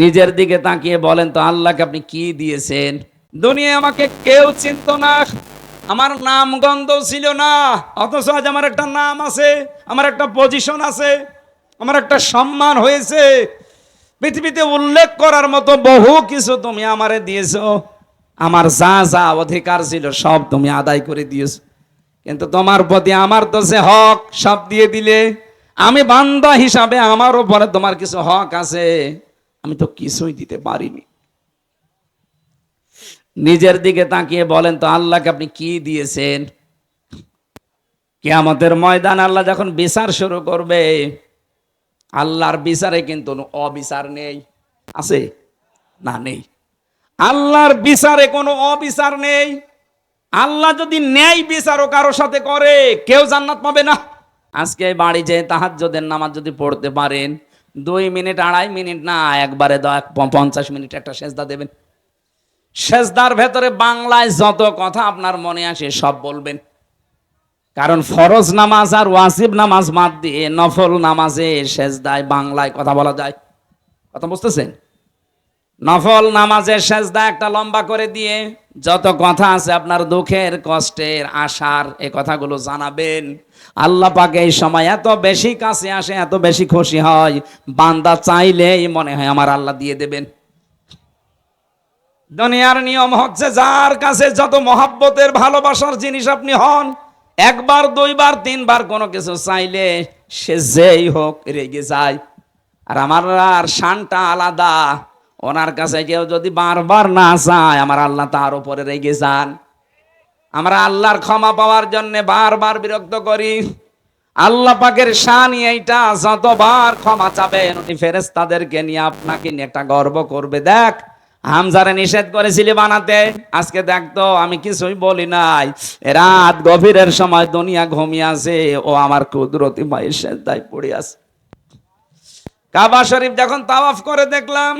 নিজের দিকে তাকিয়ে বলেন, তো আল্লাহকে আপনি কি দিয়েছেন? দুনিয়া আমাকে কেউ চিনত না। আমার নাম গন্ধ ছিল না। অথচ আজ আমার একটা নাম আছে, আমার একটা পজিশন আছে, আমার একটা সম্মান হয়েছে। পৃথিবীতে উল্লেখ করার মতো বহু কিছু তুমি আমারে দিয়েছ। আমার যা যা অধিকার ছিল সব তুমি আদায় করে দিয়েছ। কিন্তু তোমার প্রতি আমার তো সে হক, সব দিয়ে দিলে। আমি বান্দা হিসাবে আমার উপরে তোমার কিছু হক আছে। আমি তো কিছুই দিতে পারিনি। নিজের দিকে তাকিয়ে বলেন, তো আল্লাহকে আপনি কি দিয়েছেন? কেয়ামতের ময়দান আল্লাহ যখন বিচার শুরু করবে, আল্লাহর বিচারে কিন্তু অবিচার নেই। আছে না নেই? আল্লাহর বিচারে কোনো অবিচার নেই। আল্লাহ যদি ন্যায় বিচারও কারোর সাথে করে, কেউ জান্নাত পাবে না। আজকে বাড়ি যে তাহাজ্জুদের নামাজ যদি পড়তে পারেন দুই মিনিট আড়াই মিনিট? না, একবারে পঞ্চাশ মিনিট একটা সেজদা দেবেন। সেজদার ভেতরে বাংলায় যত কথা আপনার মনে আসে সব বলবেন। কারণ ফরজ নামাজ আর ওয়াসিব নামাজ বাদ দিয়ে নফল নামাজে সেজদায় বাংলায় কথা বলা যায়। কথা বুঝতেছেন? নফল নামাজের সেজদা একটা লম্বা করে দিয়ে যত কথা আছে আপনার দুঃখের, কষ্টের, আশার এই কথাগুলো জানাবেন। আল্লাহ পাকে এই সময় এত বেশি কাছে আসে, এত বেশি খুশি হয়। বান্দা চাইলেই মনে হয় আমার আল্লাহ দিয়ে দেবেন। দুনিয়ার নিয়ম হচ্ছে যার কাছে যত মহাব্বতের, ভালোবাসার জিনিস আপনি হন, একবার, দুইবার, তিনবার কোনো কিছু চাইলে সে যেই হোক রেগে যায়। আর আমার আর শানটা আলাদা। ওনার কাছে কেউ যদি বারবার না চায়, আমার আল্লাহ তার উপরে রেগে যান। আমরা আল্লাহর ক্ষমা পাওয়ার জন্য বারবার বিরক্ত করি। আল্লাহ পাকের শান এইটা, যতবার ক্ষমা চাবেন, উনি ফেরেস্তাদেরকে নিয়ে আপনাকে নিয়ে একটা গর্ব করবে। দেখ, হামজারে নিষেধ করেছিলি বানাতে, আজকে দেখ তো, আমি কিছুই বলি নাই। রাত গভীরের সময় দুনিয়া ঘুমিয়ে আছে, ও আমার কুদরতি মায়ের সেদ্দায় পড়ে আছে। কাবা শরীফ যখন তাওয়াফ করে দেখলাম,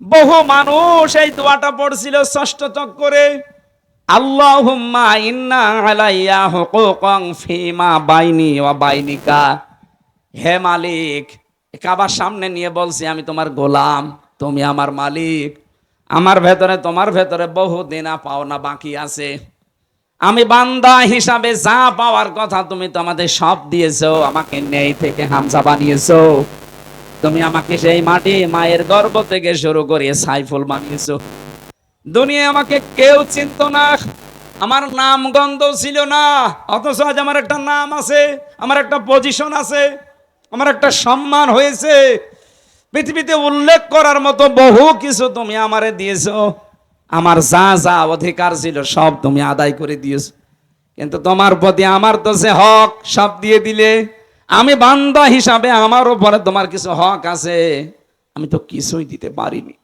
বহু মানুষ এই দোয়াটা পড়ছিল ষষ্ঠ চক্করে। আল্লাহুম্মা ইন্না আলাইয়া হুকুকান ফিমা বাইনি ওয়া বাইনিকা। হে মালিক, কাবার সামনে নিয়ে বলছি, আমি তোমার গোলাম, তুমি আমার মালিক। আমার ভেতরে, তোমার ভেতরে বহু দিনা পাওনা বাকি আছে। আমি বান্দা হিসাবে যা পাওয়ার কথা তুমি তো আমাদের সব দিয়েছ, আমাকে নেই থেকে হামজা বানিয়েছো। তুমি আমাকে সেই মাটি, মায়ের গর্ভ থেকে শুরু করে সাইফুল বানিয়েছো। দুনিয়ায় আমাকে কেউ চিনত না। আমার নাম গন্ধ ছিল না। অথচ আজ আমার একটা নাম আছে, আমার একটা পজিশন আছে, আমার একটা সম্মান হয়েছে। পৃথিবীতে উল্লেখ করার মতো বহু কিছু তুমি আমারে দিয়েছ। আমার যা যা অধিকার ছিল সব তুমি আদায় করে দিয়েছ। কিন্তু তোমার প্রতি আমার তো সে হক, সব দিয়ে দিলে। আমি বান্দা হিসাবে আমার উপরে তোমার কিছু হক আছে। আমি তো কিছুই দিতে পারিনি।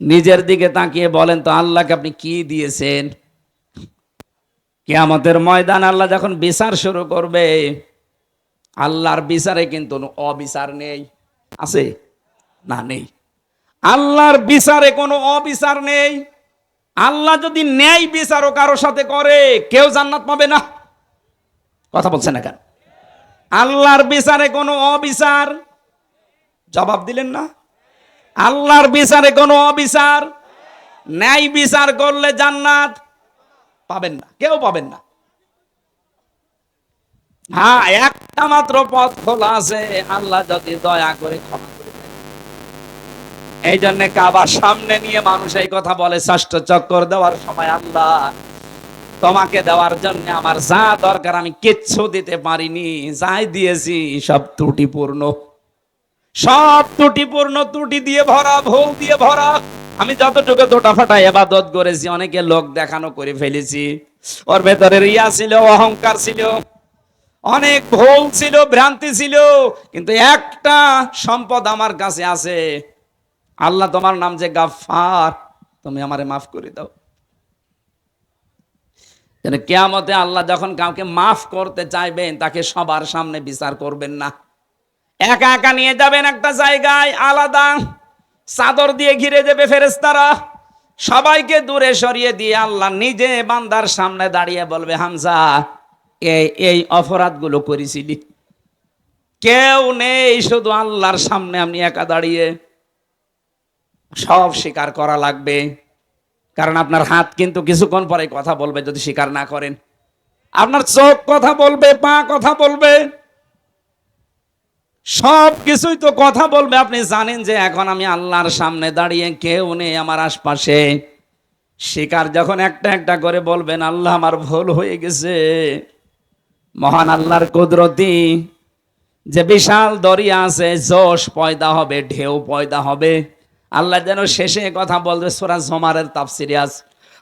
নিজের দিকে তাকিয়ে বলেন, তো আল্লাহকে আপনি কি দিয়েছেন? কেয়ামতের ময়দান আল্লাহ যখন বিচার শুরু করবে, আল্লাহর বিচারে কিন্তু অবিচার নেই। আছে না নেই? আল্লাহর বিচারে কোনো অবিচার নেই। আল্লাহ যদি ন্যায় বিচারও কারোর সাথে করে, কেউ জান্নাত পাবে না। কথা বলছে না কেন? আল্লাহর বিচারে কোনো অবিচার? জবাব দিলেন না? আল্লাহর বিচারে কোনো অবিচার? ন্যায় বিচার করলে জান্নাত পাবেন না, কেউ পাবেন না। হ্যাঁ একটা মাত্র পথ খোলা আছে, আল্লাহ যদি দয়া করে ক্ষমা করে এই জন্য কাবার সামনে নিয়ে মানুষ এই কথা বলে, ষষ্ঠ চক্কর দেওয়ার সময়, আল্লাহ, তোমাকে দেওয়ার জন্য আমার যা দরকার, আমি কিচ্ছু দিতে পারিনি, যাই দিয়েছি, সব ত্রুটিপূর্ণ। সব ত্রুটিপূর্ণ ত্রুটি দিয়ে ভরা, ভুল দিয়ে ভরা। আমি যতটুকু দোটা ফাটা এবাদত করেছি, অনেকে লোক দেখানো করে ফেলেছি। ওর ভেতরে রিয়া ছিল, অহংকার ছিল, অনেক ভুল ছিল, ভ্রান্তি ছিল, কিন্তু একটা সম্পদ আমার কাছে আছে। আল্লাহ তোমার নাম যে গাফার তুমি আমারে মাফ করে দাও। কেয়ামতে আল্লাহ যখন কাউকে মাফ করতে চাইবেন, তাকে সবার সামনে বিচার করবেন না। একা একা নিয়ে যাবেন একটা জায়গায়, আলাদা চাদর দিয়ে ঘিরে দেবে ফেরেস্তারা সবাইকে দূরে সরিয়ে দিয়ে আল্লাহ নিজে বান্দার সামনে দাঁড়িয়ে বলবে, হামজা, এই এই অপরাধগুলো করেছিলি। কেউ নেই শুধু আল্লাহর সামনে আপনি একা দাঁড়িয়ে। সব স্বীকার করা লাগবে। কারণ আপনার হাত কিন্তু কিছুক্ষণ পরে কথা বলবে যদি স্বীকার না করেন। আপনার চোখ কথা বলবে, পা কথা বলবে। সব কিছুই তো কথা বলবে। আপনি জানেন যে এখন আমি আল্লাহর সামনে দাঁড়িয়ে কেউ নেই আমার আশপাশে। শিকার যখন একটা একটা করে বলবেন, আল্লাহ, আমার ভুল হয়ে গেছে। মহান আল্লাহর কুদরতি। যে বিশাল দরিয়া আছে, জোশ পয়দা হবে, ঢেউ পয়দা হবে। আল্লাহ যেন শেষে কথা বলবে, সোরা জমারের তাফসিরিয়াস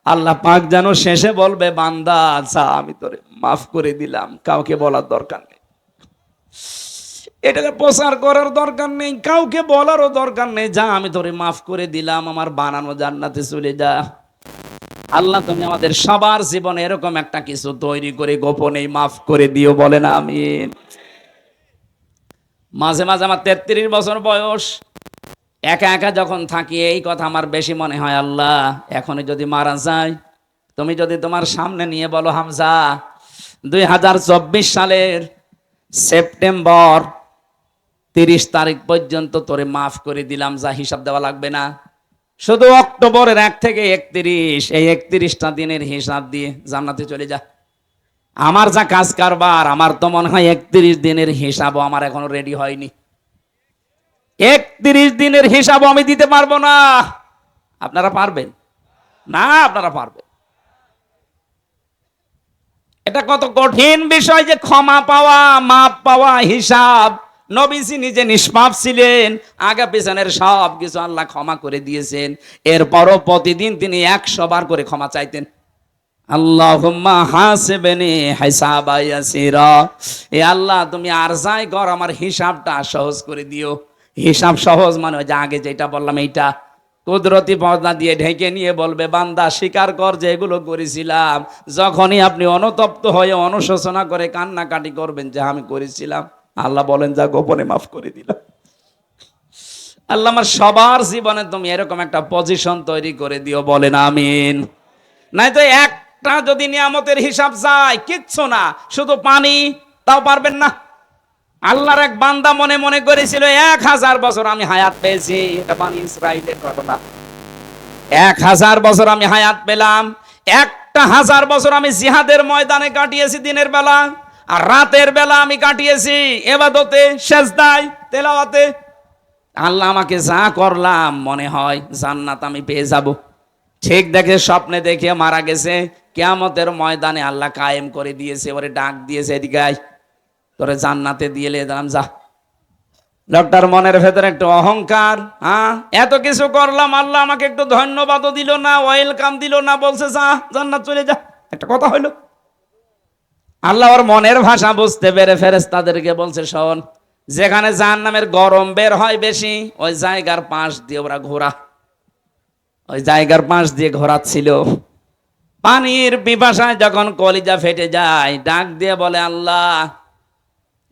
আল্লাহ পাক যেন শেষে বলবে, বান্দা আচ্ছা আমি তোরে মাফ করে দিলাম, কাউকে বলার দরকার নেই। এটাকে প্রচার করার দরকার নেই, কাউকে বলারও দরকার নেই। যা আমি তোরে মাফ করে দিলাম, আমার বানানো জান্নাতে চলে যা। আল্লাহ তুমি আমাদের সবার জীবনে এরকম একটা কিছু তৈরি করে গোপনে মাফ করে দিও বলে না আমি মাঝে মাঝে আমার তেত্রিশ বছর বয়স, একা একা যখন থাকি, এই কথা আমার বেশি মনে হয়, আল্লাহ, এখনই যদি মারা যায়, তুমি যদি তোমার সামনে নিয়ে বলো, হামজা, দুই হাজার চব্বিশ সালের সেপ্টেম্বর তিরিশ তারিখ পর্যন্ত তোরে মাফ করে দিলাম, যা হিসাব দেওয়া লাগবে না। শুধু অক্টোবরের এক থেকে একত্রিশ, এই একত্রিশটা দিনের হিসাব দিয়ে জান্নাতে চলে যা। আমার যা কাজ কারবার, আমার তো মনে হয় একত্রিশ দিনের হিসাবও আমার এখনও রেডি হয়নি। একত্রিশ দিনের হিসাবও আমি দিতে পারব না। আপনারা পারবেন? না, আপনারা পারবেন। এটা কত কঠিন বিষয় যে ক্ষমা পাওয়া, মাপ পাওয়া, হিসাব। নবীজি নিজে নিষ্পাপ ছিলেন, আগে পিছনের সব কিছু আল্লাহ ক্ষমা করে দিয়েছেন। এরপরও প্রতিদিন তিনি একশো বার করে ক্ষমা চাইতেন। আল্লাহ, তুমি আর যাই কর, আমার হিসাবটা সহজ করে দিও। হিসাব সহজ মানে যে আগে যেটা বললাম এইটা। কুদরতি পর্দা দিয়ে ঢেকে নিয়ে বলবে, বান্দা, স্বীকার কর যে এগুলো করেছিলাম। যখনই আপনি অনুতপ্ত হয়ে অনুশোচনা করে কান্নাকাটি করবেন যে আমি করেছিলাম। আল্লাহ বলেন, যা গোপনে মাফ করে দিলাম। আল্লাহ আমার সবার জীবনে তুমি এরকম একটা পজিশন তৈরি করে দিও, বলেন আমিন। নাই তো একটা যদি নিয়ামতের হিসাব যায়, কিচ্ছু না, শুধু পানি, তাও পারবেন না। আল্লাহর এক বান্দা মনে মনে করেছিল, এক হাজার বছর আমি হায়াত পেয়েছি। এটা পানি ইসরায়েলের ঘটনা। এক হাজার বছর আমি হায়াত পেলাম, একটা হাজার বছর আমি জিহাদের ময়দানে কাটিয়েছি দিনের বেলা। আর রাতের বেলা আমি কাটিয়েছি এবাদতে, সেজদায়, তেলাওয়াতে। আল্লাহ আমাকে যা করলাম, মনে হয় জান্নাত আমি পেয়ে যাব। ঠিক দেখে স্বপ্নে দেখে মারা গেছে। কেয়ামতের ময়দানে আল্লাহ কায়েম করে দিয়েছে, ওরে ডাক দিয়েছে, এদিকে তোরে জান্নাতে দিয়ে দিলাম যা। লোকটার মনের ভেতরে একটু অহংকার হ্যাঁ? এত কিছু করলাম, আল্লাহ আমাকে একটু ধন্যবাদও দিল না, ওয়েলকাম দিল না, বলছে, যা, জান্নাত চলে যা। একটা কথা হইল। আল্লাহ ওর মনের ভাষা বুঝতে পেরে ফেরেস তাদেরকে বলছে, শোন, যেখানে জাহান নামের গরম বের হয় বেশি, ওই জায়গার পাশ দিয়ে ওরা ঘোরা। ওই জায়গার পাশ দিয়ে ঘোরাচ্ছিল। পানির পিপাসায় যখন কলিজা ফেটে যায়, ডাক দিয়ে বলে, আল্লাহ,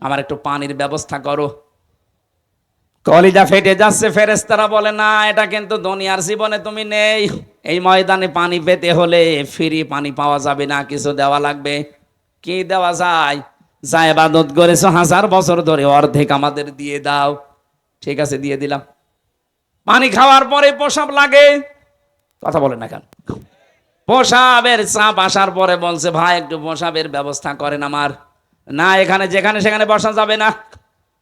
আমার একটু পানির ব্যবস্থা করো। কলিজা ফেটে যাচ্ছে ফেরেস্তারা বলে, না, এটা কিন্তু দুনিয়ার জীবনে তুমি নেই। এই ময়দানে পানি পেতে হলে ফ্রি পানি পাওয়া যাবে না, কিছু দেওয়া লাগবে। কি দেওয়া যায়? যা এবাদত করেছ হাজার বছর ধরে অর্ধেক আমাদের দিয়ে দাও। ঠিক আছে, দিয়ে দিলাম। পানি খাওয়ার পরে প্রসাব লাগে। কথা বলে না কেন? প্রসাবের চাপ আসার পরে বলছে, ভাই, একটু পোশাবের ব্যবস্থা করেন আমার। না, এখানে যেখানে সেখানে বসা যাবে না।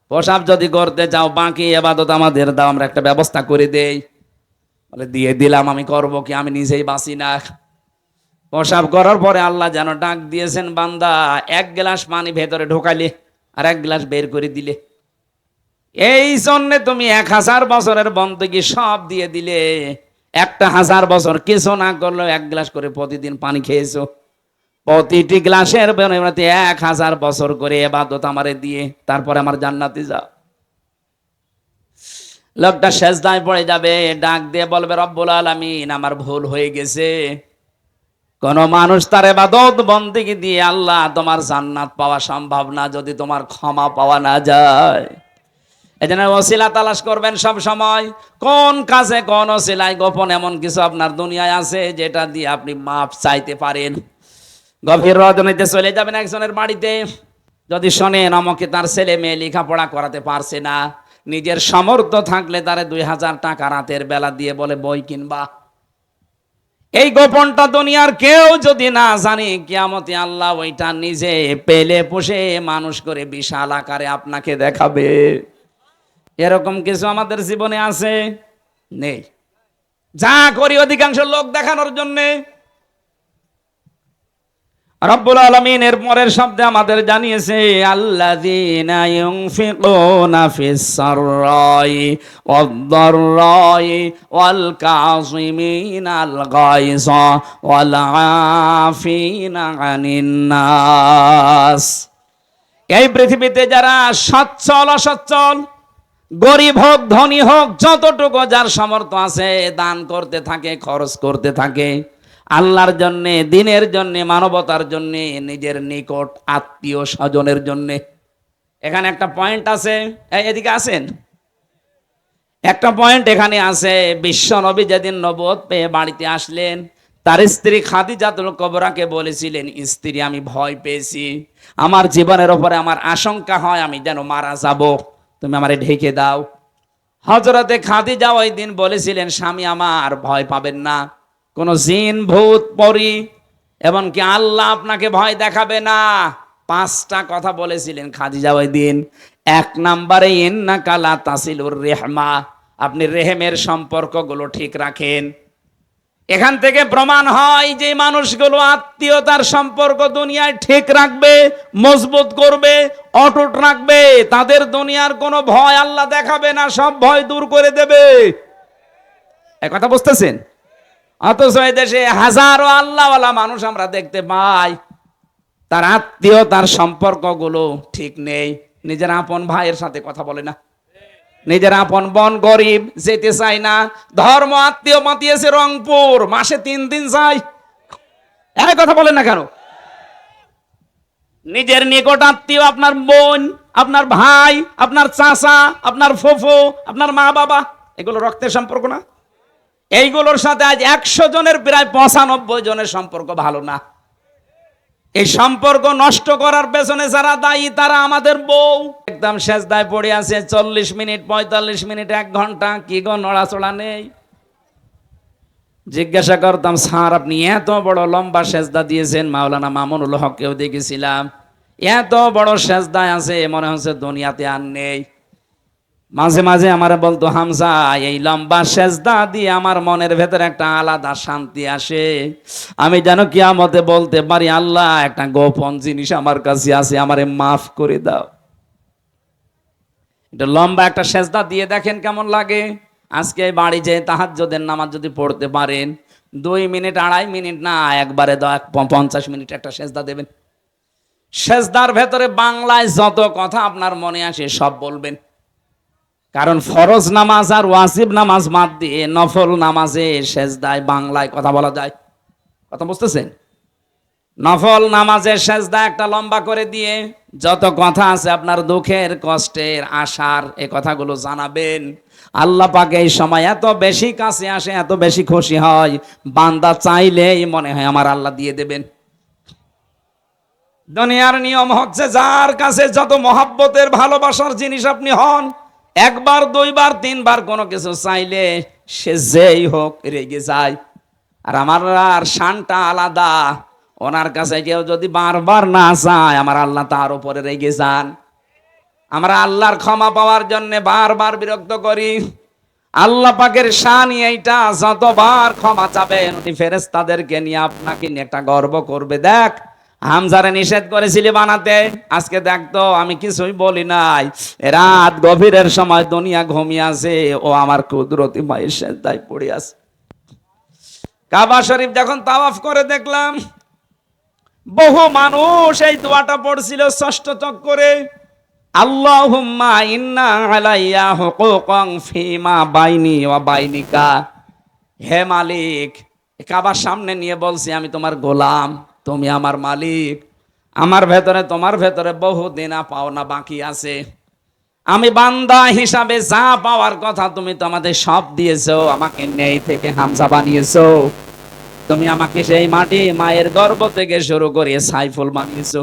প্রসাব যদি করতে যাও, বাকি এবাদত আমাদের দাও, আমরা একটা ব্যবস্থা করে দেই। বলে, দিয়ে দিলাম, আমি করব কি? আমি নিজেই বাঁচি না। প্রসাব করার পরে আল্লাহ যেন ডাক দিয়েছেন, বান্দা, এক গ্লাস পানি ভেতরে ঢোকালে আর এক গ্লাস বের করে দিলে। এই জন্যে তুমি এক হাজার বছরের বন্দগি সব দিয়ে দিলে। একটা হাজার বছর কিছু না করলেও এক গ্লাস করে প্রতিদিন পানি খেয়েছো। প্রতিটি গ্লাসের বিনিময়ে এক হাজার বছর করে এবাদত আমারে দিয়ে, তারপরে আমার জান্নাতে যাও। লোকটা শেষদায় পড়ে যাবে, ডাক দিয়ে বলবে, রব্বুল আলামিন, আমার ভুল হয়ে গেছে। কোন মানুষ তার এবাদত বন্দিগি দিয়ে আল্লাহ তোমার জান্নাত পাওয়া সম্ভব না যদি তোমার ক্ষমা পাওয়া না যায়। এজন্য ওসিলা তালাশ করবেন সব সময়, কোন কাজে কোন ওসিলায় গোপন এমন কিছু আপনার দুনিয়ায় আছে যেটা দিয়ে আপনি মাপ চাইতে পারেন? গভীর রজনীতে চলে যাবেন একজনের বাড়িতে, যদি শোনেন আমাকে তার ছেলে মেয়ে লেখাপড়া করাতে পারছে না, নিজের সামর্থ্য থাকলে তারে দুই হাজার টাকা রাতের বেলা দিয়ে বলে বই কিনবা। এই গোপনটা দুনিয়ার কেউ যদি না জানে, কিয়ামতে আল্লাহ ওইটা নিজে পেলে পুষে মানুষ করে বিশাল আকারে আপনাকে দেখাবে। এরকম কিছু আমাদের জীবনে আছে? নেই। যা করি অধিকাংশ লোক দেখানোর জন্যে রব্বুল আলমিন এর পরের শব্দে আমাদের জানিয়েছে নাস এই পৃথিবীতে যারা সচ্ছল, অসচ্ছল, গরিব হোক, ধনী হোক, যতটুকু যার সামর্থ্য আছে, দান করতে থাকে, খরচ করতে থাকে আল্লাহর জন্যে, দিনের জন্যে, মানবতার জন্যে, নিজের নিকট আত্মীয় স্বজনের জন্যে। এখানে একটা পয়েন্ট আছে। এদিকে আসেন। একটা পয়েন্ট এখানে আছে, বিশ্ব নবী যেদিন নবদ পেয়ে বাড়িতে আসলেন, তার স্ত্রী খাদিজাতুল কবরাকে বলেছিলেন, স্ত্রী, আমি ভয় পেয়েছি। আমার জীবনের ওপরে আমার আশঙ্কা হয়, আমি যেন মারা যাব। তুমি আমারে ঢেকে দাও। হজরতে খাদিজা ওই দিন বলেছিলেন, স্বামী আমার, ভয় পাবেন না। কোন জিন, ভূত, পরি, এমনকি আল্লাহ আপনাকে ভয় দেখাবে না। পাঁচটা কথা বলেছিলেন খাদিজা ওই দিন এক নাম্বারে ইন্না কালা তাসিলুর রেহমা। আপনি রেহেমের সম্পর্কগুলো ঠিক রাখেন। এখান থেকে প্রমাণ হয় যে মানুষগুলো আত্মীয়তার সম্পর্ক দুনিয়ায় ঠিক রাখবে, মজবুত করবে, অটুট রাখবে। তাদের দুনিয়ার কোনো ভয় আল্লাহ দেখাবে না, সব ভয় দূর করে দেবে। কথা বুঝতেছেন? অথচ এই দেশে হাজারো আল্লাহওয়ালা মানুষ আমরা দেখতে পাই। তার আত্মীয়তার সম্পর্কগুলো ঠিক নেই। নিজের আপন ভাইয়ের সাথে কথা বলে না। নিজের আপন বন গরিব, যেতে চাই না। ধর্ম আত্মীয় মাতিয়েছে রংপুর, মাসে তিন দিন যাই এক কথা বলেন না কেন? নিজের নিকট আত্মীয়, আপনার বোন, আপনার ভাই, আপনার চাচা, আপনার ফোফো, আপনার মা বাবা এগুলো রক্তের সম্পর্ক না? এইগুলোর সাথে আজ একশো জনের প্রায় পঁচানব্বই জনের সম্পর্ক ভালো না। এই সম্পর্ক নষ্ট করার পেছনে যারা দায়ী, তারা আমাদের বউ। একদম শেষ দায় পড়ে আছে, চল্লিশ মিনিট, পঁয়তাল্লিশ মিনিট, এক ঘণ্টা। কি গো, নড়াচড়া নেই? জিজ্ঞাসা করতাম, স্যার, আপনি এত বড় লম্বা সেজদা দিয়েছেন, মাওলানা মামুনুল হককেও দেখেছিলাম। এত বড় সেজদায় আছে, মনে হচ্ছে দুনিয়াতে আর নেই। মাঝে মাঝে আমার বলতো, হামজা, এই লম্বা সেজদা দিয়ে আমার মনের ভেতরে একটা আলাদা শান্তি আসে। আমি যেন কি কিয়ামতে বলতে পারি, আল্লাহ, একটা গোপন জিনিস আমার কাছে আছে, আমারে মাফ করে দাও। এটা লম্বা একটা সেজদা দিয়ে দেখেন কেমন লাগে। আজকে বাড়ি যে তাহাজ্জুদের নামাজ যদি পড়তে পারেন, দুই মিনিট, আড়াই মিনিট না, একবারে এক পঞ্চাশ মিনিট একটা সেজদা দেবেন। সেজদার ভেতরে বাংলায় যত কথা আপনার মনে আসে সব বলবেন। কারণ ফরজ নামাজ আর ওয়াজিব নামাজ বাদ দিয়ে নফল নামাজে সেজদায় বাংলায় কথা বলা যায়। কথা বুঝতেছেন? নফল নামাজের সেজদা একটা লম্বা করে দিয়ে যত কথা আছে আপনার দুঃখের, কষ্টের, আশার, এ কথাগুলো জানাবেন। আল্লাহ পাকে এই সময় এত বেশি কাছে আসে, এত বেশি খুশি হয়, বান্দা চাইলেই মনে হয় আমার আল্লাহ দিয়ে দেবেন। দুনিয়ার নিয়ম হচ্ছে যার কাছে যত মহাব্বতের, ভালোবাসার জিনিস আপনি হন একবার, দুইবার, তিনবার কোনো কিছু চাইলে সে যেই হোক রেগে যায়। আর আমার আর শানটা আলাদা। ওনার কাছে কেউ যদি বারবার না চায়, আমার আল্লাহ তার উপরে রেগে যান। আমরা আল্লাহর ক্ষমা পাওয়ার জন্য বারবার বিরক্ত করি। আল্লাহ পাকের শান এইটা, যতবার ক্ষমা চাবেন ফেরেস্তাদেরকে নিয়ে আপনাকে নিয়ে একটা গর্ব করবে। দেখ হামজারে নিষেধ করেছিলি বানাতে? আজকে দেখতো আমি কিছুই বলি নাই। রাত গভীরের সময় দুনিয়া ঘুমিয়ে আছে, ও আমার কুদরতি মায়ের সেদায় পড়ে আছে। কাবা শরীফ যখন তাওয়াফ করে দেখলাম, বহু মানুষ এই দোয়াটা পড়ছিল ষষ্ঠ চক্করে। আল্লাহুম্মা ইন্না আলাইয়া হুকুকান ফিমা বাইনি ওয়া বাইনিকা। হে মালিক, কাবার সামনে নিয়ে বলছি, আমি তোমার গোলাম। তুমি আমার মালিক। আমার ভেতরে, তোমার ভেতরে বহু দিনা পাওনা বাকি আছে। আমি বান্দা হিসাবে যা পাওয়ার কথা তুমি তো আমাদের সব দিয়েছ, আমাকে নেই থেকে হামজা বানিয়েছো। তুমি আমাকে সেই মাটি মায়ের গর্ভ থেকে শুরু করে সাইফুল বানিয়েছো।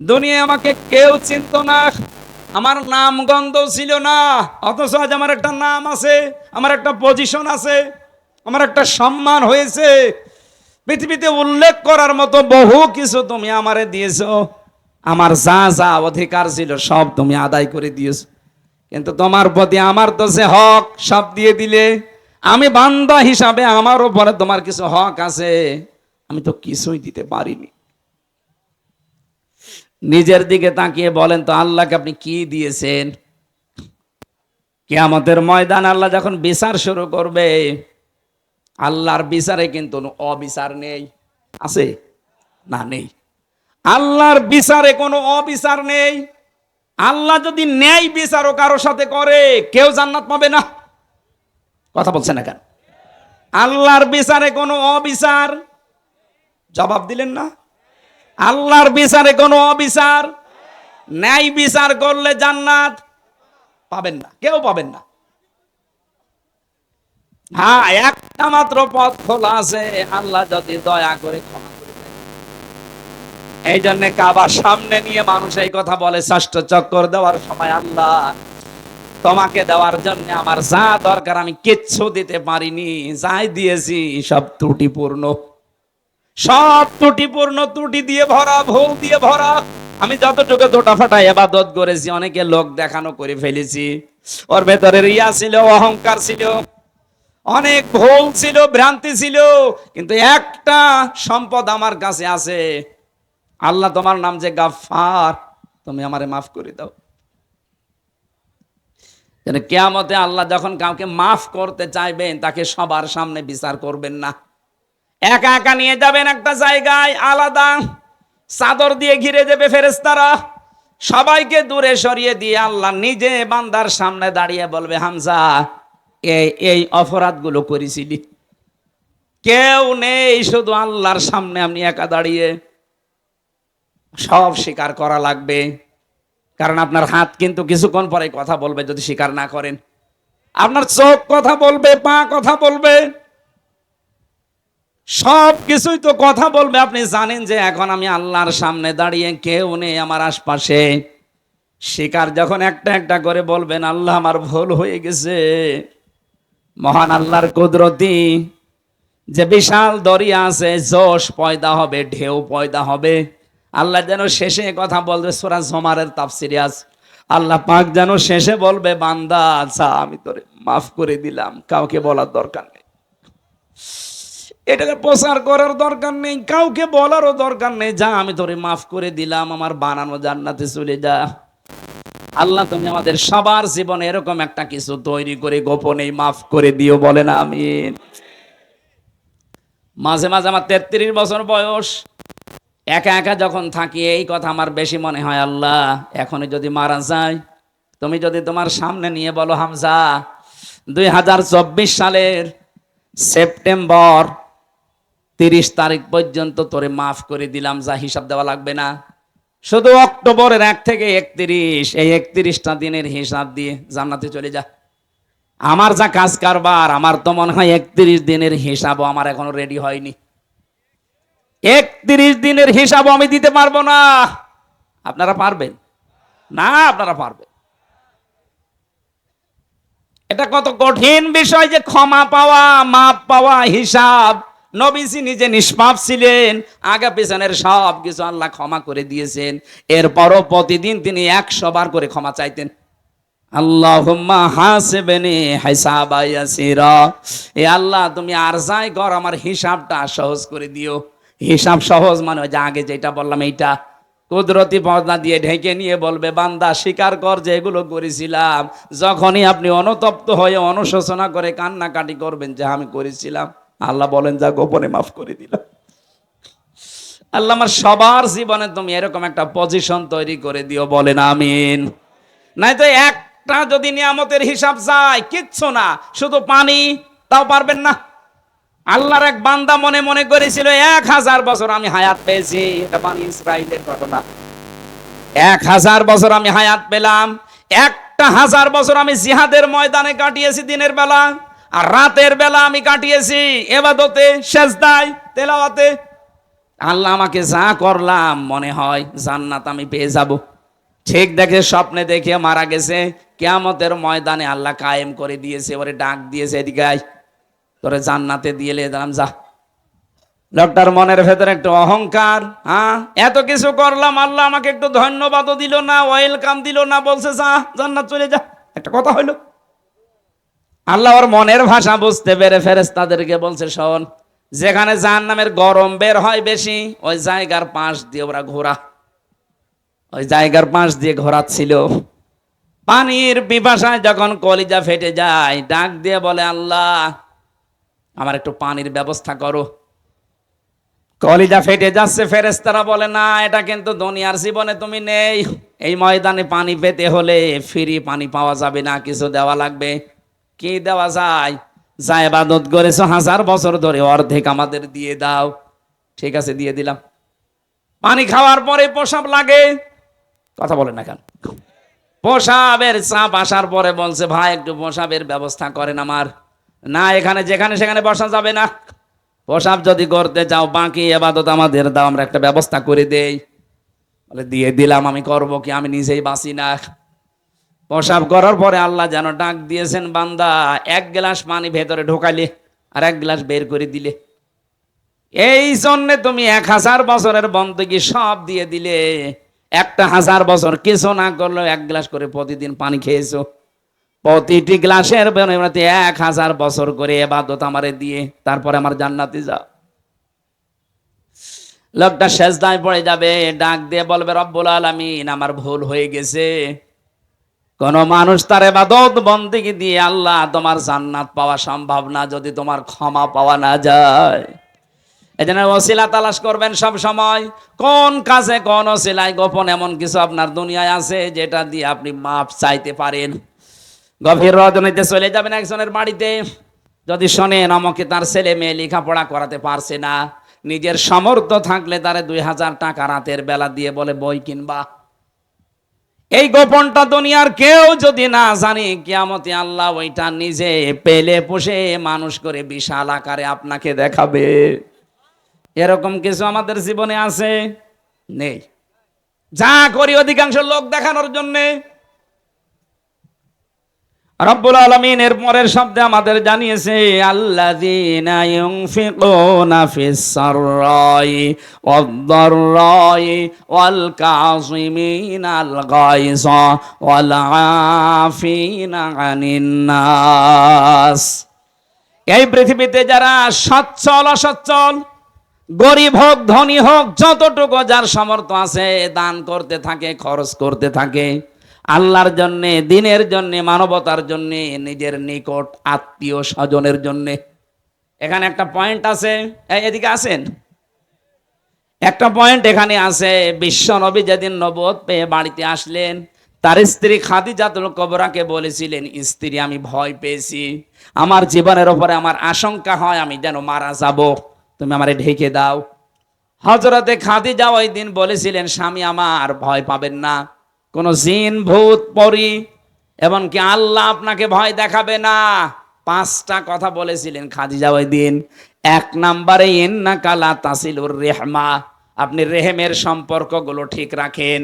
দুনিয়ায় আমাকে কেউ চিনত না। আমার নাম গন্ধ ছিল না। অথচ আজ আমার একটা নাম আছে, আমার একটা পজিশন আছে, আমার একটা সম্মান হয়েছে। পৃথিবীতে উল্লেখ করার মতো বহু কিছু তুমি আমারে দিয়েছ। আমার যা যা অধিকার ছিল সব তুমি আদায় করে দিয়েছ। কিন্তু তোমার প্রতি আমার তো সে হক, সব দিয়ে দিলে। আমি বান্দা হিসাবে আমার উপরে তোমার কিছু হক আছে। আমি তো কিছুই দিতে পারিনি। নিজের দিকে তাকিয়ে বলেন তো, আল্লাহকে আপনি কি দিয়েছেন? কেয়ামতের ময়দান আল্লাহ যখন বিচার শুরু করবে আল্লাহর বিচারে কিন্তু অবিচার নেই। আছে? না, নেই। আল্লাহর বিচারে কোনো অবিচার নেই। আল্লাহ যদি ন্যায় বিচারও কারও সাথে করে, কেউ জান্নাত পাবে না। কথা বলছে না কেন? আল্লাহর বিচারে কোনো অবিচার। জবাব দিলেন না? আল্লাহর বিচারে কোনো অবিচার। ন্যায় বিচার করলে জান্নাত পাবেন না। কেউ পাবেন না। হ্যাঁ একটা মাত্র পথ খোলা আছে। আল্লাহ যদি দয়া করে ক্ষমা করে এই জন্য কাবার সামনে নিয়ে মানুষ এই কথা বলে, ষষ্ঠ চক্কর দেওয়ার সময়, আল্লাহ, তোমাকে দেওয়ার জন্য আমার যা দরকার, আমি কিচ্ছু দিতে পারিনি। যাই দিয়েছি, সব ত্রুটিপূর্ণ। সব ত্রুটিপূর্ণ, ত্রুটি দিয়ে ভরা, ভুল দিয়ে ভরা। আমি যতটুকু দোটা ফাটা এবাদত করেছি, অনেকে লোক দেখানো করে ফেলেছি। ওর ভেতরে রিয়া ছিল, অহংকার ছিল। অনেক ভুল ছিল, ভ্রান্তি ছিল, কিন্তু একটা সম্পদ আমার কাছে আছে। আল্লাহ তোমার নাম যে গাফার তুমি আমারে মাফ করে দাও। কেয়ামতে আল্লাহ যখন কাউকে মাফ করতে চাইবেন, তাকে সবার সামনে বিচার করবেন না। একা একা নিয়ে যাবেন একটা জায়গায়, আলাদা চাদর দিয়ে ঘিরে দেবে ফেরেস্তারা সবাইকে দূরে সরিয়ে দিয়ে আল্লাহ নিজে বান্দার সামনে দাঁড়িয়ে বলবে, হামজা এই অপরাধগুলো করেছিলি। কেউ নেই শুধু আল্লাহর সামনে আপনি একা দাঁড়িয়ে। সব স্বীকার করা লাগবে। কারণ আপনার হাত কিন্তু কিছুক্ষণ পরে কথা বলবে যদি স্বীকার না করেন। আপনার চোখ কথা বলবে, পা কথা বলবে। সব কিছুই তো কথা বলবে। আপনি জানেন যে এখন আমি আল্লাহর সামনে দাঁড়িয়ে কেউ নেই আমার আশপাশে। শিকার যখন একটা একটা করে বলবেন, আল্লাহ আমার ভুল হয়ে গেছে। মহান আল্লাহর কুদরতি। যে বিশাল দরিয়া আছে, জোশ পয়দা হবে, ঢেউ পয়দা হবে। আল্লাহ যেন শেষে কথা বলবে, সোরা জমারের তাফসিরিয়াস আল্লাহ পাক যেন শেষে বলবে, বান্দা আচ্ছা আমি তোরে মাফ করে দিলাম, কাউকে বলার দরকার নেই। এটাকে প্রচার করার দরকার নেই, কাউকে বলারও দরকার নেই, যা আমি তোরে মাফ করে দিলাম, আমার বানানো জান্নাতে চলে যা। আল্লাহ তুমি আমাদের সবার জীবনে এরকম একটা কিছু তৈরি করে, গোপনে মাফ করে দিও, বলে না আমি মাঝে মাঝে আমার তেত্রিশ বছর বয়স, একা একা যখন থাকি, এই কথা আমার বেশি মনে হয়, আল্লাহ, এখনই যদি মারা যায়, তুমি যদি তোমার সামনে নিয়ে বলো, হামজা, দুই হাজার চব্বিশ সালের সেপ্টেম্বর তিরিশ তারিখ পর্যন্ত তোরে মাফ করে দিলাম, যা হিসাব দেওয়া লাগবে না। শুধু অক্টোবরের এক থেকে একত্রিশ, এই একত্রিশটা দিনের হিসাব দিয়ে জান্নাতে চলে যা। আমার যা কাজ কারবার, আমার তো মনে হয় একত্রিশ দিনের হিসাবও আমার এখনও রেডি হয়নি। একত্রিশ দিনের হিসাবও আমি দিতে পারব না। আপনারা পারবেন? না, আপনারা পারবেন। এটা কত কঠিন বিষয় যে ক্ষমা পাওয়া, মাপ পাওয়া, হিসাব। নবীজি নিজে নিষ্পাপ ছিলেন, আগে পিছনের সব কিছু আল্লাহ ক্ষমা করে দিয়েছেন। এরপরও প্রতিদিন তিনি একশো বার করে ক্ষমা চাইতেন। আল্লাহ, তুমি আর যাই কর, আমার হিসাবটা সহজ করে দিও। হিসাব সহজ মানে যে আগে যেটা বললাম এইটা। কুদরতি পর্দা দিয়ে ঢেকে নিয়ে বলবে, বান্দা, স্বীকার কর যে এগুলো করেছিলাম। যখনই আপনি অনুতপ্ত হয়ে অনুশোচনা করে কান্নাকাটি করবেন যে আমি করেছিলাম। আল্লাহ বলেন, যা গোপনে মাফ করে দিলাম। আল্লাহ আমার সবার জীবনে তুমি এরকম একটা পজিশন তৈরি করে দিও, বলেন আমিন। নাই তো একটা যদি নিয়ামতের হিসাব যায়, কিচ্ছু না, শুধু পানি, তাও পারবেন না। আল্লাহর এক বান্দা মনে মনে করেছিল, এক হাজার বছর আমি হায়াত পেয়েছি। এটা পানি ইসরায়েলের ঘটনা। এক হাজার বছর আমি হায়াত পেলাম, একটা হাজার বছর আমি জিহাদের ময়দানে কাটিয়েছি দিনের বেলা। আর রাতের বেলা আমি কাটিয়েছি এবাদতে, সেজদায়, তেলাওয়াতে। আল্লাহ আমাকে যা করলাম মনে হয় জান্নাত আমি পেয়ে যাব। ঠিক দেখে স্বপ্নে দেখে মারা গেছে। কেয়ামতের ময়দানে আল্লাহ কায়েম করে দিয়েছে, ওরে ডাক দিয়েছে, এদিকে তোরে জান্নাতে দিয়ে দিলাম যা। লোকটার মনের ভেতরে একটু অহংকার হ্যাঁ? এত কিছু করলাম, আল্লাহ আমাকে একটু ধন্যবাদও দিল না, ওয়েলকাম দিল না, বলছে, যা, জান্নাত চলে যা। একটা কথা হইল। আল্লাহ ওর মনের ভাষা বুঝতে পেরে ফেরেস তাদেরকে বলছে, শোন, যেখানে জাহান নামের গরম বের হয় বেশি, ওই জায়গার পাশ দিয়ে ওরা ঘোরা। ওই জায়গার পাশ দিয়ে ঘোরাচ্ছিল। পানির পিপাসায় যখন কলিজা ফেটে যায়, ডাক দিয়ে বলে, আল্লাহ, আমার একটু পানির ব্যবস্থা করো। কলিজা ফেটে যাচ্ছে ফেরেস্তারা বলে, না, এটা কিন্তু দুনিয়ার জীবনে তুমি নেই। এই ময়দানে পানি পেতে হলে ফ্রি পানি পাওয়া যাবে না, কিছু দেওয়া লাগবে। কি দেওয়া যায়? যা এবাদত করেছ হাজার বছর ধরে অর্ধেক আমাদের দিয়ে দাও। ঠিক আছে, দিয়ে দিলাম। পানি খাওয়ার পরে প্রসাব লাগে। কথা বলে না কেন? প্রসাবের চাপ আসার পরে বলছে, ভাই, একটু প্রসাবের ব্যবস্থা করেন আমার। না, এখানে যেখানে সেখানে বসা যাবে না। প্রসাব যদি করতে যাও বাকি এবাদত আমাদের দাও, আমরা একটা ব্যবস্থা করে দেই। বলে, দিয়ে দিলাম, আমি করব কি? আমি নিজেই বাঁচি না। প্রসাব করার পরে আল্লাহ যেন ডাক দিয়েছেন, বান্দা, এক গ্লাস পানি ভেতরে ঢোকালে আর এক গ্লাস বের করে দিলে। এই জন্যে তুমি এক হাজার বছরের বন্দগি সব দিয়ে দিলে। একটা হাজার বছর কিছু না করলেও এক গ্লাস করে প্রতিদিন পানি খেয়েছো। প্রতিটি গ্লাসের এক হাজার বছর করে এবাদত আমারে দিয়ে, তারপরে আমার জান্নাতে যাও। লোকটা শেষ দায় পড়ে যাবে, ডাক দিয়ে বলবে, রব্বুল আলামিন, আমার ভুল হয়ে গেছে। কোন মানুষ তার এবাদত বন্দিগি দিয়ে আল্লাহ তোমার জান্নাত পাওয়া সম্ভব না যদি তোমার ক্ষমা পাওয়া না যায়। এজন্য ওসিলা তালাশ করবেন সব সময়, কোন কাজে কোন ওসিলায় গোপন এমন কিছু আপনার দুনিয়ায় আছে যেটা দিয়ে আপনি মাপ চাইতে পারেন? গভীর রজনীতে চলে যাবেন একজনের বাড়িতে, যদি শোনেন আমাকে তার ছেলে মেয়ে লেখাপড়া করাতে পারছে না, নিজের সামর্থ্য থাকলে তারে দুই হাজার টাকা রাতের বেলা দিয়ে বলে বই কিনবা। এই গোপনটা দুনিয়ার কেউ যদি না জানে, কিয়ামতে আল্লাহ ওইটা নিজে পেলে পুষে মানুষ করে বিশাল আকারে আপনাকে দেখাবে। এরকম কিছু আমাদের জীবনে আছে? নেই। যা করি অধিকাংশ লোক দেখানোর জন্যে রব্বুল আলমিন এর পরের শব্দে আমাদের জানিয়েছে এই পৃথিবীতে যারা সচ্ছল, অসচ্ছল, গরিব হোক, ধনী হোক, যতটুকু যার সামর্থ্য আছে, দান করতে থাকে, খরচ করতে থাকে আল্লাহর জন্যে, দিনের জন্যে, মানবতার জন্যে, নিজের নিকট, আত্মীয় স্বজনের জন্যে। এখানে একটা পয়েন্ট আছে। এদিকে আসেন। একটা পয়েন্ট এখানে আছে, বিশ্ব নবী যেদিন নবদ পেয়ে বাড়িতে আসলেন, তার স্ত্রী খাদিজাতুল কবরাকে বলেছিলেন, স্ত্রী, আমি ভয় পেয়েছি। আমার জীবনের ওপরে আমার আশঙ্কা হয়, আমি যেন মারা যাব। তুমি আমারে ঢেকে দাও। হজরতে খাদিজা ওই দিন বলেছিলেন, স্বামী আমার, ভয় পাবেন না। কোন জিন, ভূত, পরি, এমনকি আল্লাহ আপনাকে ভয় দেখাবে না। পাঁচটা কথা বলেছিলেন খাদিজা ওই দিন এক নাম্বারে ইন্না কালা তাসিলুর রেহমা। আপনি রেহেমের সম্পর্কগুলো ঠিক রাখেন।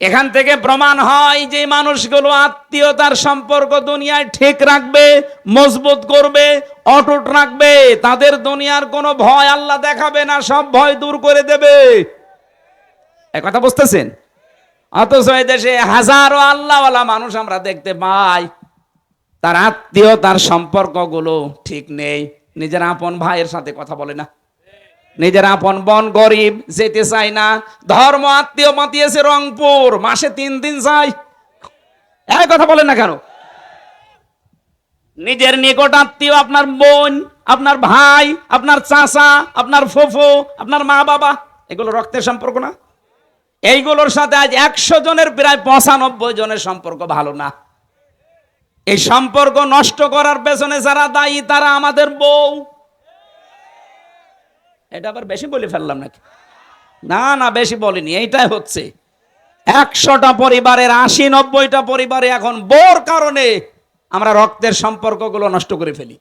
এখান থেকে প্রমাণ হয় যে মানুষগুলো আত্মীয়তার সম্পর্ক দুনিয়ায় ঠিক রাখবে, মজবুত করবে, অটুট রাখবে। তাদের দুনিয়ার কোনো ভয় আল্লাহ দেখাবে না, সব ভয় দূর করে দেবে। কথা বুঝতেছেন? অথচ এই দেশে হাজারো আল্লাহওয়ালা মানুষ আমরা দেখতে পাই। তার আত্মীয়তার সম্পর্কগুলো ঠিক নেই। নিজের আপন ভাইয়ের সাথে কথা বলে না। নিজের আপন বন গরিব, যেতে চাই না। ধর্ম আত্মীয় মাতিয়েছে রংপুর, মাসে তিন দিন যাই এক কথা বলেন না কেন? নিজের নিকট আত্মীয়, আপনার বোন, আপনার ভাই, আপনার চাচা, আপনার ফুফু, আপনার মা বাবা এগুলো রক্তের সম্পর্ক না? এইগুলোর সাথে আজ একশো জনের প্রায় পঁচানব্বই জনের সম্পর্ক ভালো না। এই সম্পর্ক নষ্ট করার পেছনে যারা দায়ী, তারা আমাদের বউ। এটা আবার বেশি বলে ফেললাম নাকি? না না, বেশি বলিনি, এইটাই হচ্ছে। একশোটা পরিবারের, আশি নব্বইটা পরিবারে এখন বোর কারণে আমরা রক্তের সম্পর্কগুলো নষ্ট করে ফেলি।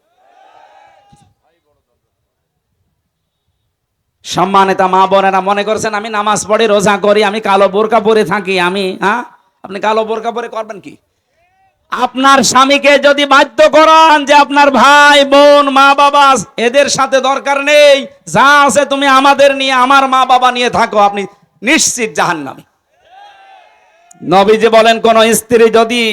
সম্মানিতা মা বোনেরা, মনে করছেন আমি নামাজ পড়ি রোজা করি, আমি কালো বোরকা পরে থাকি, আমি হ্যাঁ? আপনি কালো বোরকা পরে করবেন কি? আপনার স্বামীকে যদি বাধ্য করান যে আপনার ভাই, বোন, মা বাবা এদের সাথে দরকার নেই, যা আছে তুমি আমাদের নিয়ে, আমার মা বাবা নিয়ে থাকো, আপনি নিশ্চিত জাহান্নামী। নবীজি বলেন, কোন স্ত্রী যদি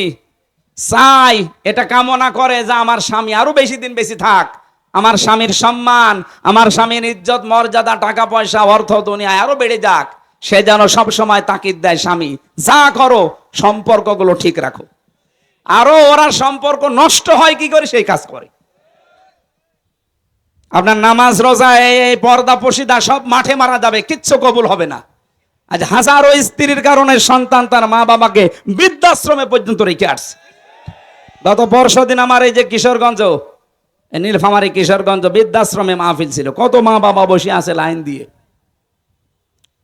চাই এটা কামনা করে যে আমার স্বামী আরও বেশি দিন বেশি থাক আমার স্বামীর সম্মান, আমার স্বামীর ইজ্জত, মর্যাদা, টাকা পয়সা, অর্থ দুনিয়ায় আরও বেড়ে যাক। সে যেন সব সময় তাকিদ দেয়, স্বামী, যা করো, সম্পর্কগুলো ঠিক রাখো। আরও ওরা সম্পর্ক নষ্ট হয়, কি করে? সেই কাজ করে। আপনার নামাজ, রোজা, এই পর্দা, পশিদা সব মাঠে মারা যাবে, কিচ্ছু কবুল হবে না। আজ হাজারো স্ত্রীর কারণে সন্তান তার মা বাবাকে বৃদ্ধাশ্রমে পর্যন্ত রেখে আসছে। গত পরশু দিন আমার এই যে কিশোরগঞ্জ নীলফামারী কিশোরগঞ্জ বৃদ্ধাশ্রমে মাহফিল ছিল। কত মা বাবা বসে আছে লাইন দিয়ে।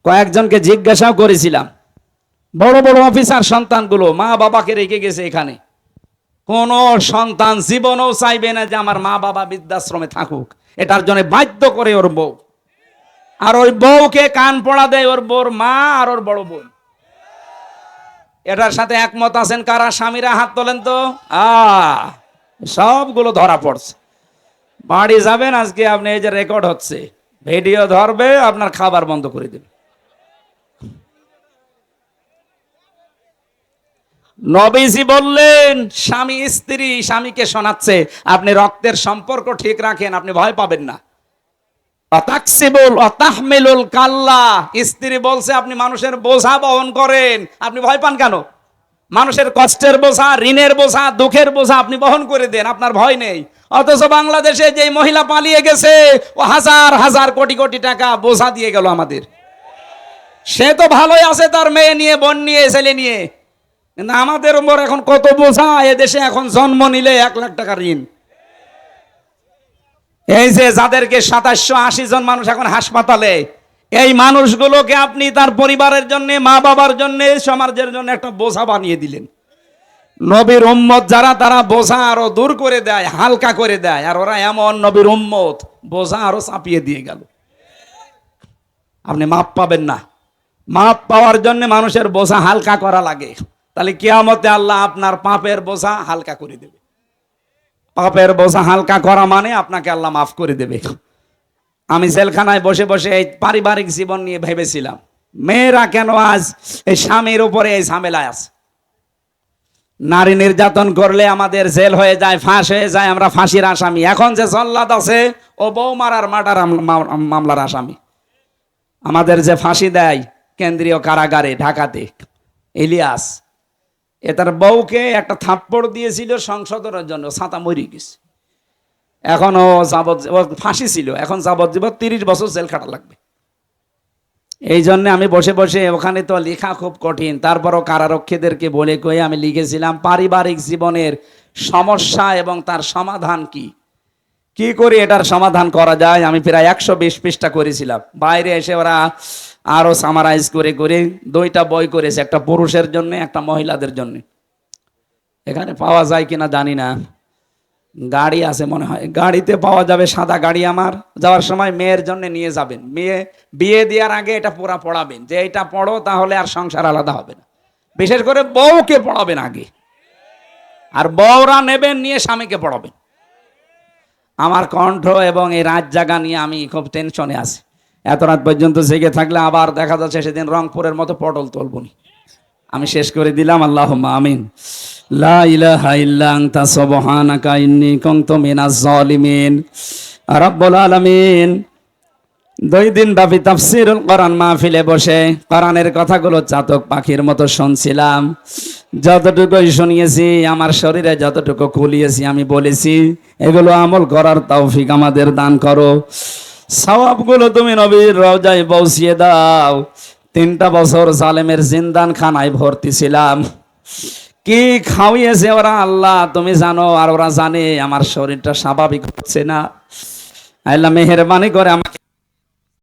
কয়েকজনকে জিজ্ঞাসাও করেছিলাম, বড় বড় অফিসার সন্তানগুলো মা বাবাকে রেখে গেছে এখানে। কোন সন্তান জীবনও চাইবে না যে আমার মা বাবা বৃদ্ধাশ্রমে থাকুক। এটার জন্য বাধ্য করে ওর বউ। আর ওই বউকে কান পড়া দেয় ওর বউর মা আর ওর বড় বোন। এটার সাথে একমত আছেন কারা? স্বামীরা হাত তোলেন তো। আ সবগুলো ধরা পড়ছে। বাড়ি যাবেন, আজকে আপনি এই যে রেকর্ড হচ্ছে। ভিডিও ধরবে, আপনার খাবার বন্ধ করে দেবে। নবীজি বললেন, স্বামী, স্ত্রী, স্বামীকে শোনাচ্ছে, আপনি রক্তের সম্পর্ক ঠিক রাখেন, আপনি ভয় পাবেন না। কাল্লা, স্ত্রী বলছে, আপনি মানুষের বোঝা বহন করেন, আপনি ভয় পান কেন? মানুষের কষ্টের বোঝা, ঋণের বোঝা, দুঃখের বোঝা আপনি বহন করে দেন, আপনার ভয় নেই। অথচ বাংলাদেশে যে মহিলা পালিয়ে গেছে, ও হাজার হাজার কোটি কোটি টাকা বোঝা দিয়ে গেল আমাদের। সে তো ভালোই আছে তার মেয়ে নিয়ে, বোন নিয়ে, ছেলে নিয়ে। কিন্তু আমাদের উপর এখন কত বোঝা, এদেশে এখন জন্ম নিলে এক লাখ টাকা ঋণ। এই যে যাদেরকে সাতাশশো আশি জন মানুষ এখন হাসপাতালে এই মানুষগুলোকে আপনি তার পরিবারের জন্য, মা বাবার জন্য, সমাজের জন্য একটা বোঝা বানিয়ে দিলেন। নবীর উম্মত যারা, তারা বোঝা আরও দূর করে দেয়, হালকা করে দেয়, আর ওরা এমন নবীর উম্মত, বোঝা আরও চাপিয়ে দিয়ে গেল। আপনি মাপ পাবেন না। মাপ পাওয়ার জন্য মানুষের বোঝা হালকা করা লাগে। তাহলে কিয়ামতে আল্লাহ আপনার পাপের বোঝা হালকা করে দেবে। পাপের বোঝা হালকা করা মানে আপনাকে আল্লাহ মাফ করে দেবে। আমি জেলখানায় বসে বসে এই পারিবারিক জীবন নিয়ে ভেবেছিলাম। মেয়েরা কেন আজ এই স্বামীর উপরে এই ঝামেলায় আছে? নারী নির্যাতন করলে আমাদের জেল হয়ে যায়, ফাঁস হয়ে যায়, আমরা ফাঁসির আসামি। এখন যে জল্লাদ আছে, ও বউ মারার মার্ডার মামলার আসামি। আমাদের যে ফাঁসি দেয় কেন্দ্রীয় কারাগারে, ঢাকাতে, ইলিয়াস, এ তার বউকে একটা থাপ্পড় দিয়েছিল সংশোধনের জন্য, ছাতা মরি গেছে। এখন ও যাবত ফাঁসি ছিল। এখন যাবজ্জীবন তিরিশ বছর জেল খাটা লাগবে। এই জন্য আমি বসে বসে ওখানে তো লেখা খুব কঠিন। তারপরও কারারক্ষীদেরকে বলে কয়ে আমি লিখেছিলাম, পারিবারিক জীবনের সমস্যা এবং তার সমাধান কি? কি করে এটার সমাধান করা যায়? আমি প্রায় একশো বিশ পৃষ্ঠা করেছিলাম। বাইরে এসে ওরা আরও সামারাইজ করে করে দুইটা বই করেছে, একটা পুরুষের জন্য, একটা মহিলাদের জন্য। এখানে পাওয়া যায় কিনা জানি না। গাড়ি আছে মনে হয়। গাড়িতে পাওয়া যাবে সাদা গাড়ি আমার। যাওয়ার সময় মেয়ের জন্য নিয়ে যাবেন। মেয়ে বিয়ে দেওয়ার আগে এটা পুরা পড়াবেন। যে এটা পড়ো তাহলে আর সংসার আলাদা হবে না। বিশেষ করে বউকে পড়াবেন আগে। আর বউরা নেবেন নিয়ে স্বামীকে পড়াবেন। আমার কণ্ঠ এবং এই রাত জাগা নিয়ে আমি খুব টেনশনে আছি। এত রাত পর্যন্ত জেগে থাকলে আবার দেখা যাচ্ছে সেদিন রংপুরের মতো পটল তুলবনি আমি শেষ করে দিলাম আল্লাহ আমিন। যতটুকুই শুনিয়েছি, আমার শরীরে যতটুকু কুলিয়েছি আমি বলেছি, এগুলো আমল করার তৌফিক আমাদের দান করো। সওয়াবগুলো তুমি নবীর রওজায় পৌঁছিয়ে দাও। তিনটা বছর জালেমের জিন্দান খানায় ভর্তি ছিলাম। কি খাওয়িয়েছে ওরা? আল্লাহ, তুমি জানো, আর ওরা জানে, আমার শরীরটা স্বাভাবিক হচ্ছে না। আল্লাহ মেহরবানি করে আমাকে